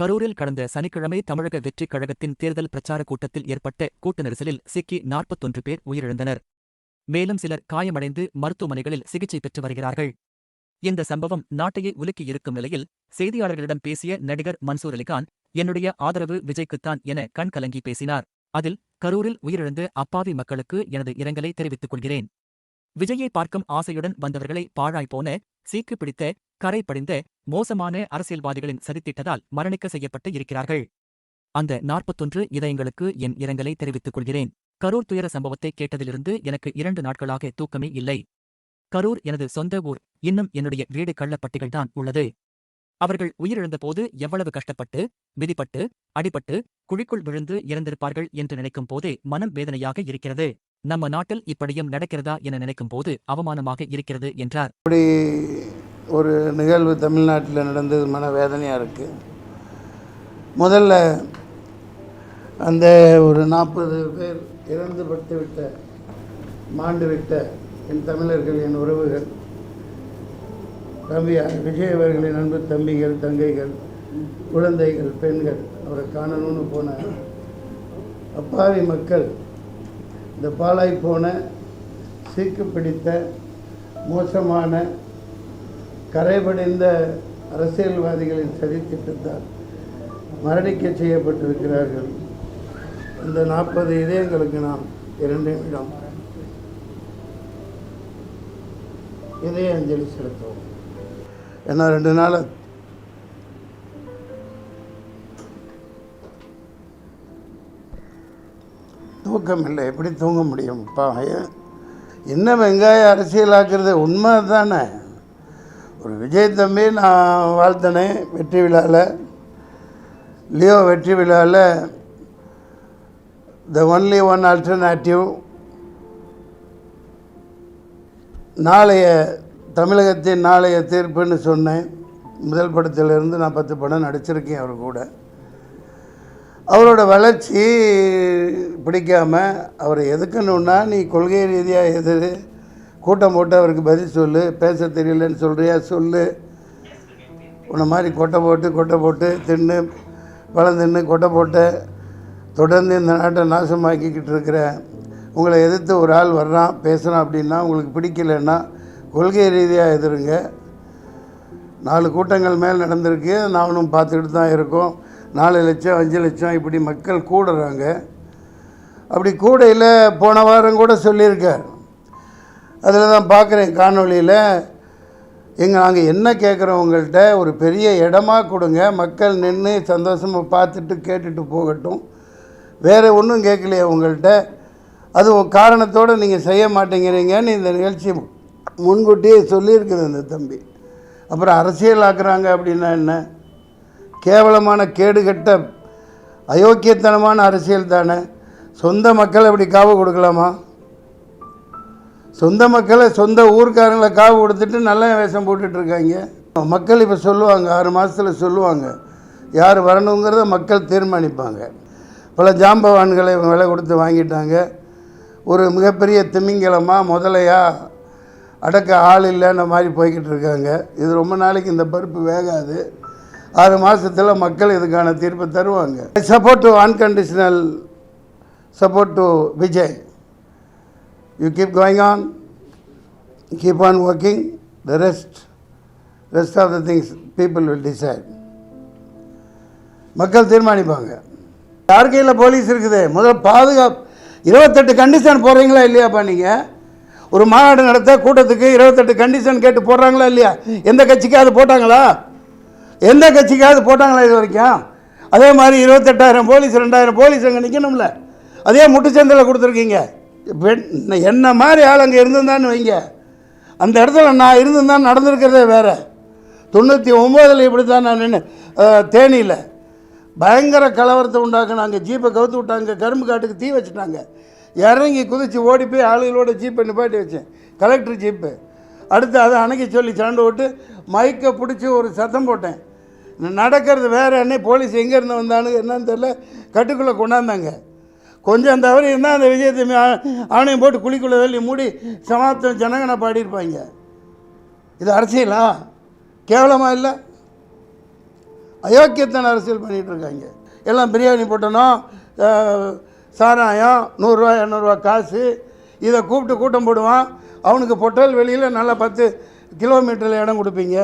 கரூரில் கடந்த சனிக்கிழமை தமிழக வெற்றிக் கழகத்தின் தேர்தல் பிரச்சார கூட்டத்தில் ஏற்பட்ட கூட்ட நெரிசலில் சிக்கி நாற்பத்தொன்று பேர் உயிரிழந்தனர். மேலும் சிலர் காயமடைந்து மருத்துவமனைகளில் சிகிச்சை பெற்று வருகிறார்கள். இந்த சம்பவம் நாட்டையே உலுக்கியிருக்கும் நிலையில் செய்தியாளர்களிடம் பேசிய நடிகர் மன்சூர் அலிகான் என்னுடைய ஆதரவு விஜய்க்குத்தான் என கண் கலங்கி பேசினார். அதில் கரூரில் உயிரிழந்த அப்பாவி மக்களுக்கு எனது இரங்கலை தெரிவித்துக் கொள்கிறேன். விஜயை பார்க்கும் ஆசையுடன் வந்தவர்களை பாழாய் போன சீக்கு பிடித்த கரை படிந்த மோசமான அரசியல்வாதிகளின் சதித்திட்டதால் மரணிக்க செய்யப்பட்டு இருக்கிறார்கள். அந்த நாற்பத்தொன்று இதயங்களுக்கு என் இரங்கலை தெரிவித்துக் கொள்கிறேன். கரூர் துயர சம்பவத்தை கேட்டதிலிருந்து எனக்கு இரண்டு நாட்களாக தூக்கமே இல்லை. கரூர் எனது சொந்த ஊர் இன்னும் என்னுடைய வீடு கள்ளப்பட்டிகள்தான் உள்ளது. அவர்கள் உயிரிழந்தபோது எவ்வளவு கஷ்டப்பட்டு மிதிப்பட்டு அடிபட்டு குழிக்குள் விழுந்து இறந்திருப்பார்கள் என்று நினைக்கும் போதே மனம் வேதனையாக இருக்கிறது. நம்ம நாட்டில் இப்படியும் நடக்கிறதா என நினைக்கும் போது அவமானமாக இருக்கிறது என்றார். இப்படி ஒரு நிகழ்வு தமிழ்நாட்டில் நடந்தது மன வேதனையாக இருக்குது முதல்ல அந்த ஒரு நாற்பது பேர் இறந்து பட்டு விட்ட மாண்டு விட்ட என் தமிழர்கள் என் உறவுகள் தம்பி விஜய் அவர்களின் அன்பு தம்பிகள் தங்கைகள் குழந்தைகள் பெண்கள் அவரை காணணும்னு போன அப்பாவி மக்கள் இந்த பாலாய் போன சீக்கு பிடித்த மோசமான கரைபடைந்த அரசியல்வாதிகளின் சதித்திட்டத்தால் மரணிக்க செய்யப்பட்டிருக்கிறார்கள். இந்த நாற்பது இதயங்களுக்கு நாம் இரண்டு நிமிடம் இதய அஞ்சலி செலுத்துவோம். ஏன்னா ரெண்டு நாள் தூக்கம் இல்லை எப்படி தூங்க முடியும்? பா இன்னும் என்ன வெங்காய அரசியலாக்குறது? உண்மை தானே ஒரு விஜய் தம்பி நான் வாழ்த்தினேன் வெற்றி விழாவில் லியோ வெற்றி விழாவில் த ஒன்லி ஒன் ஆல்டர்னேட்டிவ் நாளைய தமிழகத்தின் நாளைய தீர்ப்புன்னு சொன்னேன். முதல் படத்திலிருந்து நான் பத்து படம் நடிச்சிருக்கேன் அவர் கூட. அவரோட வளர்ச்சி பிடிக்காம அவர் எதுக்கணுன்னா நீ கொள்கை ரீதியாக எது? கூட்டம் போட்டு அவருக்கு பதில் சொல்லு. பேச தெரியலன்னு சொல்கிறியா சொல்லு. உன்னை மாதிரி கொட்டை போட்டு கொட்டை போட்டு தின்னு வளர்ந்துன்னு கொட்டை போட்டு தொடர்ந்து இந்த நாட்டை நாசமாக்கிக்கிட்டு இருக்கிற உங்களை எதிர்த்து ஒரு ஆள் வர்றான் பேசுகிறான் அப்படின்னா உங்களுக்கு பிடிக்கலன்னா கொள்கை ரீதியாக எதிருங்க. நாலு கூட்டங்கள் மேல் நடந்திருக்கு. நானும் பார்த்துக்கிட்டு தான் இருக்கோம். நாலு லட்சம் அஞ்சு லட்சம் இப்படி மக்கள் கூடுறாங்க. அப்படி கூடையில் போன வாரம் கூட சொல்லியிருக்கார். அதில் தான் பார்க்குறேன் காணொளியில். எங்கள் நாங்கள் என்ன கேட்குறோம் உங்கள்கிட்ட ஒரு பெரிய இடமா கொடுங்க. மக்கள் நின்று சந்தோஷமாக பார்த்துட்டு கேட்டுட்டு போகட்டும். வேறு ஒன்றும் கேட்கலையே உங்கள்கிட்ட அது காரணத்தோடு நீங்கள் செய்ய மாட்டேங்கிறீங்கன்னு இந்த நிகழ்ச்சி முன்கூட்டியே சொல்லியிருக்குது இந்த தம்பி. அப்புறம் அரசியல் ஆக்குறாங்க அப்படின்னா என்ன? கேவலமான கேடுகட்ட அயோக்கியத்தனமான அரசியல் தானே? சொந்த மக்கள் அப்படி காவு கொடுக்கலாமா? சொந்த மக்களை சொந்த ஊர்க்காரங்களை காவு கொடுத்துட்டு நல்ல வேஷம் போட்டுட்டு இருக்காங்க. மக்கள் இப்போ சொல்லுவாங்க ஆறு மாதத்தில் சொல்லுவாங்க யார் வரணுங்கிறத மக்கள் தீர்மானிப்பாங்க. பல ஜாம்பவான்களை விலை கொடுத்து வாங்கிட்டாங்க. ஒரு மிகப்பெரிய திமிங்கலமாக முதலையா அடக்க ஆள் இல்லைன்ற மாதிரி போய்கிட்டு இருக்காங்க. இது ரொம்ப நாளைக்கு இந்த பருப்பு வேகாது. ஆறு மாதத்தில் மக்கள் இதுக்கான தீர்ப்பை தருவாங்க. Support to unconditional support to Vijay you keep going on keep on working the rest rest of the things people will decide மக்கள் தீர்மானிப்பாங்க. யார் கையில் போலீஸ் இருக்குது? முதல்ல பாதுகாப்பு இருபத்தெட்டு கண்டிஷன் போடுறீங்களா இல்லையாப்பா நீங்கள் ஒரு மாநாடு நடத்த கூட்டத்துக்கு இருபத்தெட்டு கண்டிஷன் கேட்டு போடுறாங்களா இல்லையா? எந்த கட்சிக்காவது போட்டாங்களா? எந்த கட்சிக்காவது போட்டாங்களா இது வரைக்கும்? அதே மாதிரி இருபத்தெட்டாயிரம் போலீஸ் ரெண்டாயிரம் போலீஸ் அங்கே நிற்கணும்ல அதே முட்டுச்சந்தில் கொடுத்துருக்கீங்க. பெண் என்ன மாதிரி ஆள் அங்கே இருந்திருந்தான்னு வைங்க. அந்த இடத்துல நான் இருந்திருந்தான் நடந்திருக்கிறதே வேறு. தொண்ணூற்றி ஒம்போதில் இப்படி தான் நான் நின்று தேனியில். பயங்கர கலவரத்தை உண்டாக்குனாங்க. ஜீப்பை கவுத்து விட்டாங்க. கரும்பு காட்டுக்கு தீ வச்சுட்டாங்க. இறங்கி குதித்து ஓடி போய் ஆளுகளோட ஜீப்பை நிப்பாட்டி வச்சேன். Collector jeep. அடுத்து அதை அணைக்க சொல்லி சண்டை விட்டு மைக்கை பிடிச்சி ஒரு சத்தம் போட்டேன். நடக்கிறது வேறு என்ன போலீஸ் எங்கேருந்து வந்தானு என்னன்னு தெரில கட்டுக்குள்ளே கொண்டாந்தாங்க. கொஞ்சம் தவறி இருந்தால் அந்த விஜயத்தை ஆணையம் போட்டு குழிக்குள்ளே தள்ளி மூடி சமாப்தம் ஜனகனை பாடியிருப்பாங்க. இது அரசியலா? கேவலமாக இல்லை? அயோக்கியத்தன அரசியல் பண்ணிகிட்ருக்காங்க எல்லாம் பிரியாணி போட்டணும் சாராயம் நூறுரூவா இரநூறுவா காசு இதை கூப்பிட்டு கூட்டம் போடுவான். அவனுக்கு பொட்டல் வெளியில் நல்லா பத்து கிலோமீட்டரில் இடம் கொடுப்பீங்க.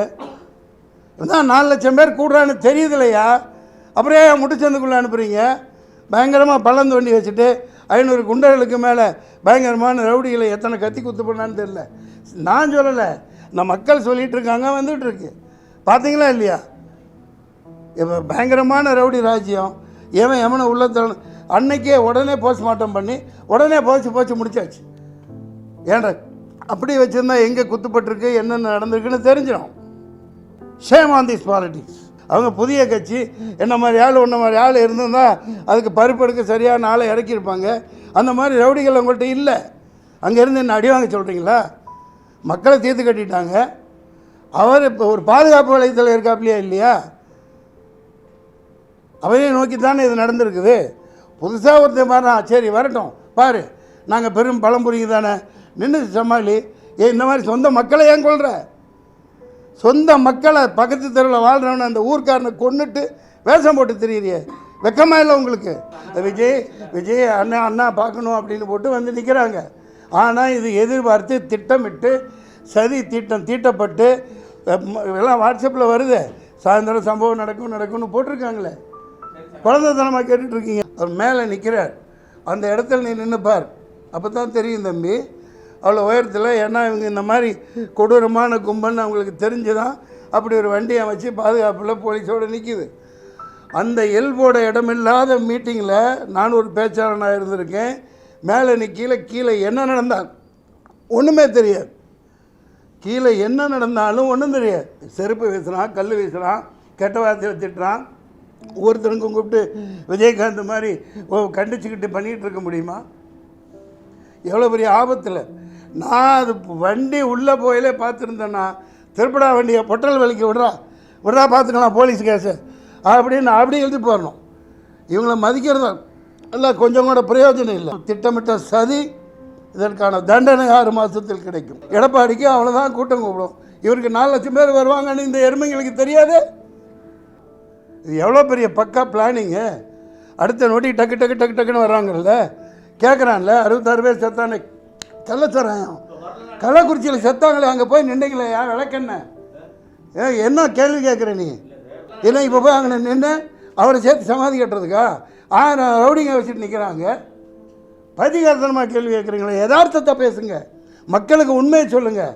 இதான் நாலு லட்சம் பேர் கூடுறான்னு தெரியுது இல்லையா அப்புறம் ஏன் முட்டுச்சந்துக்குள்ளே அனுப்புகிறீங்க பயங்கரமாக பள்ளம் தோண்டி வச்சுட்டு ஐநூறு குண்டர்களுக்கு மேலே பயங்கரமான ரவுடிகளை எத்தனை கத்தி குத்து பண்ணான்னு தெரில நான் சொல்லலை. இந்த மக்கள் சொல்லிகிட்டு இருக்காங்க வந்துட்டு இருக்கு. பார்த்தீங்களா இல்லையா? இப்போ பயங்கரமான ரவுடி ராஜ்யம். எவன் எவனை உள்ள அன்னைக்கே உடனே போஸ்ட்மார்ட்டம் பண்ணி உடனே போச்சு போச்சு முடிச்சாச்சு. ஏன்டா அப்படி வச்சுருந்தா எங்கே குத்துப்பட்டிருக்கு என்னென்ன நடந்திருக்குன்னு தெரிஞ்சிடும். ஷேம் ஆன் திஸ் பாலிட்டிக்ஸ் அவங்க புதிய கட்சி என்ன மாதிரி ஆள் உன்ன மாதிரி ஆள் இருந்திருந்தா அதுக்கு பருப்பெடுக்க சரியான ஆளை இறக்கியிருப்பாங்க. அந்த மாதிரி ரவுடிகள் உங்கள்கிட்ட இல்லை. அங்கேருந்து என்ன அடி வாங்க சொல்கிறீங்களா மக்களை தீர்த்து கட்டிட்டாங்க. அவர் இப்போ ஒரு பாதுகாப்பு வளையத்தில் இருக்காப்லையா இல்லையா? அவரையும் நோக்கி தானே இது நடந்திருக்குது. புதுசாக ஒருத்தர் மாதிரி சரி வரட்டும். பாரு நாங்கள் பெரும் பழம் புரியுது தானே நின்று சமாளி ஏ இந்த மாதிரி சொந்த மக்களை ஏன் கொள்கிற சொந்த மக்களை பக்கத்து தெருவில் வாழ்கிறவன அந்த ஊர்க்காரனை கொன்னுட்டு வேஷம் போட்டு தெரியுறியே. வெக்கமாக இல்லை உங்களுக்கு? விஜய் விஜய் அண்ணா அண்ணா பார்க்கணும் அப்படின்னு போட்டு வந்து நிற்கிறாங்க ஆனால் இது எதிர்பார்த்து திட்டமிட்டு சதி திட்டம் தீட்டப்பட்டு எல்லாம் வாட்ஸ்அப்பில் வருது. சாயந்தரம் சம்பவம் நடக்கும் நடக்கும்னு போட்டிருக்காங்களே. குழந்தைத்தனமாக கேட்டுட்ருக்கீங்க அவர் மேலே நிற்கிறார் அந்த இடத்துல நீ நின்று பார். அப்போ தான் தெரியும் தம்பி அவ்வளோ உயரத்தில் ஏன்னா இவங்க இந்த மாதிரி கொடூரமான கும்பல்னு அவங்களுக்கு தெரிஞ்சு தான் அப்படி ஒரு வண்டியை அமைச்சு பாதுகாப்பில் போலீஸோடு நிற்கிது அந்த எல்போட இடமில்லாத மீட்டிங்கில் நான் ஒரு பேச்சாளனாக இருந்திருக்கேன். மேலே நீ கீழே கீழே என்ன நடந்தால் ஒன்றுமே தெரியாது. கீழே என்ன நடந்தாலும் ஒன்றும் தெரியாது. செருப்பு வீசுகிறான் கல் வீசுகிறான் கெட்ட வார்த்தையில் திட்டுறான். ஒவ்வொருத்தருக்கும் கூப்பிட்டு விஜயகாந்த் மாதிரி ஓ கண்டிச்சுக்கிட்டு பண்ணிகிட்டு இருக்க முடியுமா? எவ்வளோ பெரிய ஆபத்தில் நான் அது வண்டி உள்ளே போயிலே பார்த்துருந்தேன்னா திருப்படா வண்டியை பொட்டல் வலிக்கு விடுறா விட்றா பார்த்துக்கலாம் போலீஸ் கேஸு. அப்படின்னு அப்படி எழுதி போடணும். இவங்களை மதிக்கிறது இல்லை கொஞ்சம் கூட பிரயோஜனம் இல்லை. திட்டமிட்ட சதி இதற்கான தண்டனை ஆறு மாதத்தில் கிடைக்கும். எடப்பாடிக்கு அவ்வளோதான் கூட்டம் கூப்பிடும். இவருக்கு நாலு லட்சம் பேர் வருவாங்கன்னு இந்த எருமைங்களுக்கு தெரியாது? இது எவ்வளோ பெரிய பக்கா பிளானிங்கு? அடுத்த நோட்டி டக்கு டக்கு டக்கு டக்குன்னு வர்றாங்கல்ல? கேட்குறான்ல அறுபத்தாறு பேர் செத்தானே. கள்ளச்சாராயம் கள்ளக்குறிச்சியில் செத்தாங்களே அங்கே போய் நின்றுங்களே யார் விளக்கண்ண? ஏ என்ன கேள்வி கேட்குற நீ? இல்லை இப்போ போய் அங்கே நின்று அவரை சேர்த்து சமாதி கட்டுறதுக்கா? ஆயிரம் ரவுடிங்க வச்சுட்டு நிற்கிறாங்க பதிகாரத்தனமாக கேள்வி கேட்குறீங்களே யதார்த்தத்தை பேசுங்க. மக்களுக்கு உண்மையை சொல்லுங்கள்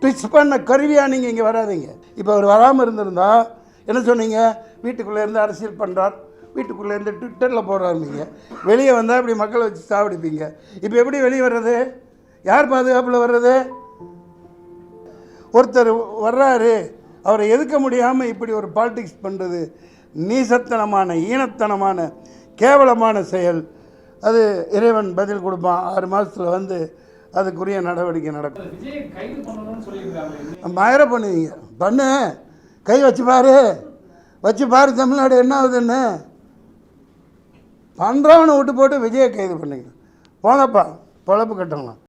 ட்விச் பண்ண கருவியாக நீங்கள் இங்கே வராதீங்க. இப்போ அவர் வராமல் இருந்திருந்தா என்ன சொன்னீங்க? வீட்டுக்குள்ளே இருந்து அரசியல் பண்ணுறார் வீட்டுக்குள்ளே இருந்து ட்விட்டரில் போடுறாருந்தீங்க வெளியே வந்தால் இப்படி மக்களை வச்சு சாவடிப்பீங்க. இப்போ எப்படி வெளியே வர்றது? யார் பாதுகாப்பில் வர்றது? ஒருத்தர் வர்றாரு அவரை எதுக்க முடியாமல் இப்படி ஒரு பாலிடிக்ஸ் பண்ணுறது நீசத்தனமான ஈனத்தனமான கேவலமான செயல். அது இறைவன் பதில் கொடுப்பான். ஆறு மாதத்தில் வந்து அதுக்குரிய நடவடிக்கை நடக்கும். மயர பண்ணுவீங்க. பண்ணு. கை வச்சு பாரு. வச்சு பாரு தமிழ்நாடு என்ன ஆகுதுன்னு. பண்ணுறவனை விட்டு போட்டு விஜயை கைது பண்ணுங்க போங்கப்பா பொழப்பு கட்டலாம்